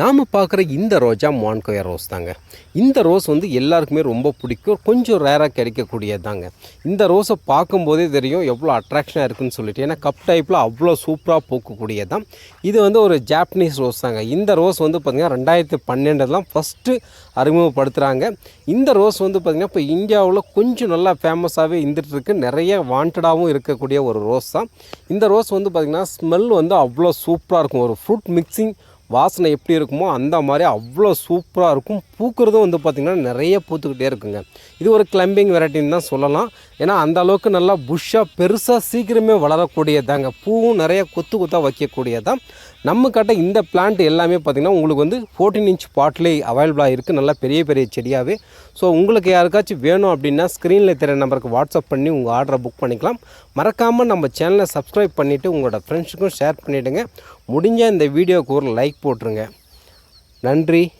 நாம் பார்க்குற இந்த ரோஜா மான்கோயா ரோஸ் தாங்க. இந்த ரோஸ் வந்து எல்லாருக்குமே ரொம்ப பிடிக்கும். கொஞ்சம் ரேராக கிடைக்கக்கூடியது தாங்க இந்த ரோஸை பார்க்கும்போதே தெரியும் எவ்வளோ அட்ராக்ஷனாக இருக்குன்னு சொல்லிட்டு. ஏன்னா கப் டைப்பில் அவ்வளோ சூப்பராக பூக்கக்கூடியது தான் இது வந்து ஒரு ஜாப்பனீஸ் ரோஸ் தாங்க. இந்த ரோஸ் வந்து பார்த்திங்கன்னா ரெண்டாயிரத்தி பன்னெண்டு தான் ஃபஸ்ட்டு அறிமுகப்படுத்துகிறாங்க இந்த ரோஸ் வந்து பார்த்திங்கன்னா இப்போ இந்தியாவில் கொஞ்சம் நல்லா ஃபேமஸாகவே இருந்துகிட்ருக்கு நிறைய வாண்டடாகவும் இருக்கக்கூடிய ஒரு ரோஸ் தான். இந்த ரோஸ் வந்து பார்த்திங்கன்னா ஸ்மெல் வந்து அவ்வளோ சூப்பராக இருக்கும். ஒரு ஃப்ரூட் மிக்சிங் வாசனை எப்படி இருக்குமோ அந்த மாதிரி அவ்வளோ சூப்பராக இருக்கும். பூக்கிறதும் வந்து பார்த்திங்கன்னா நிறைய பூத்துக்கிட்டே இருக்குங்க. இது ஒரு கிளம்பிங் வெரைட்டின்னு தான் சொல்லலாம். ஏன்னா அந்த அளவுக்கு நல்லா புஷ்ஷாக பெருசாக சீக்கிரமே வளரக்கூடியதாங்க. பூவும் நிறைய கொத்து கொத்தாக வைக்கக்கூடியதான் நம்ம கிட்ட இந்த பிளான்ட் எல்லாமே பார்த்திங்கன்னா உங்களுக்கு வந்து ஃபோர்டீன் இன்ச் பாட்டிலே அவைலபிளாக இருக்குது நல்லா பெரிய பெரிய செடியாகவே ஸோ உங்களுக்கு யாருக்காச்சும் வேணும் அப்படின்னா ஸ்க்ரீனில் தெரிய நம்பருக்கு வாட்ஸ்அப் பண்ணி உங்கள் ஆர்டரை புக் பண்ணிக்கலாம். மறக்காமல் நம்ம சேனலை சப்ஸ்கிரைப் பண்ணிவிட்டு உங்களோட ஃப்ரெண்ட்ஸுக்கும் ஷேர் பண்ணிவிடுங்க முடிஞ்ச இந்த வீடியோவுக்கு ஒரு லைக் போட்டுருங்க. நன்றி.